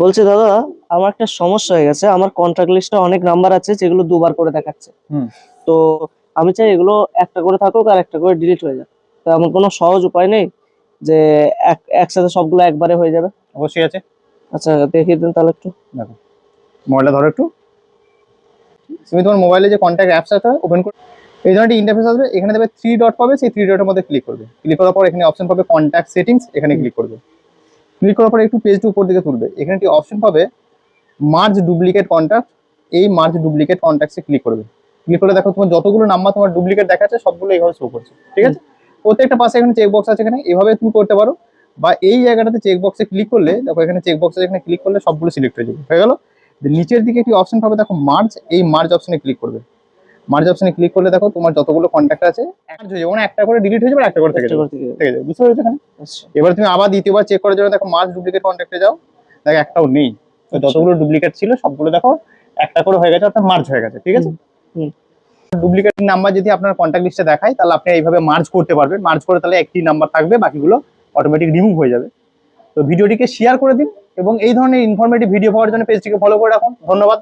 বলছি দাদা আমার একটা সমস্যা হয়ে গেছে। আমার কন্ট্রাক্ট লিস্টে অনেক নাম্বার আছে যেগুলো দুবার করে দেখাচ্ছে। তো আমি চাই এগুলো একটা করে থাকুক আর একটা করে ডিলিট হয়ে যাক। তো আমার কোনো সহজ উপায় নেই যে এক একসাথে সবগুলো একবারে হয়ে যাবে? অবশ্যই আছে। আচ্ছা দেখিয়ে দিন তাহলে একটু। দেখো। মোবাইলটা ধরো একটু। তুমি তোমার মোবাইলে যে কন্ট্যাক্ট অ্যাপস আছে ওপেন করে এই ধরনের ইন্টারফেস আসবে এখানে দেবে থ্রি ডট পাবে সেই থ্রি ডটের মধ্যে ক্লিক করবে। ক্লিক করার পর এখানে অপশন পাবে কন্ট্যাক্ট সেটিংস এখানে ক্লিক করবে। ক্লিক করার পরে একটু পেজটি উপর দিকে তুলবে। এখানে একটি অপশন পাবে মার্জ ডুপ্লিকেট কন্ট্যাক্ট এই মার্জ ডুপ্লিকেট কন্ট্যাক্টসে ক্লিক করবে। ক্লিক করে দেখো তোমার যতগুলো নাম্বার তোমার ডুপ্লিকেট দেখাচ্ছে, সবগুলো এইভাবে শো করছে। ঠিক আছে? প্রত্যেকটা পাশে এখানে চেক বক্স আছে এখানে, এভাবে তুমি করতে পারো। বা এই জায়গাটাতে চেক বক্সে ক্লিক করলে, দেখো এখানে চেক বক্সে এখানে ক্লিক করলে সবগুলো সিলেক্ট হয়ে যাবে। হয়ে গেল? নিচের দিকে একটি অপশন পাবে, দেখো মার্জ এই মার্জ অপশনে ক্লিক করবে। মার্জ অপশনে ক্লিক করলে দেখো তোমার যতগুলো কন্ট্যাক্ট আছে হয়ে যাবে। মানে একটা করে ডিলিট হয়ে যাবে একটা করে থেকে যাবে। বুঝতে পেরেছ এখানে? আচ্ছা। এবার তুমি আবার দ্বিতীয়বার চেক করার জন্য দেখো মার্জ ডুপ্লিকেট কন্ট্যাক্টে যাও। দেখো একটাও নেই। তো আচ্ছা। যতগুলো ডুপ্লিকেট ছিল সবগুলো দেখো একটা করে হয়ে গেছে অর্থাৎ মার্জ হয়ে গেছে ঠিক আছে। ডুপ্লিকেট নাম্বার যদি আপনার কন্ট্যাক্ট লিস্টে দেখায় তাহলে আপনি এইভাবে মার্জ করতে পারবেন। মার্জ করে তাহলে একটি নাম্বার থাকবে বাকিগুলো অটোমেটিক রিমুভ হয়ে যাবে। তো ভিডিওটিকে শেয়ার করে দিন এবং এই ধরনের ইনফরমেটিভ ভিডিও পাওয়ার জন্য পেজটিকে ফলো করে রাখুন। ধন্যবাদ।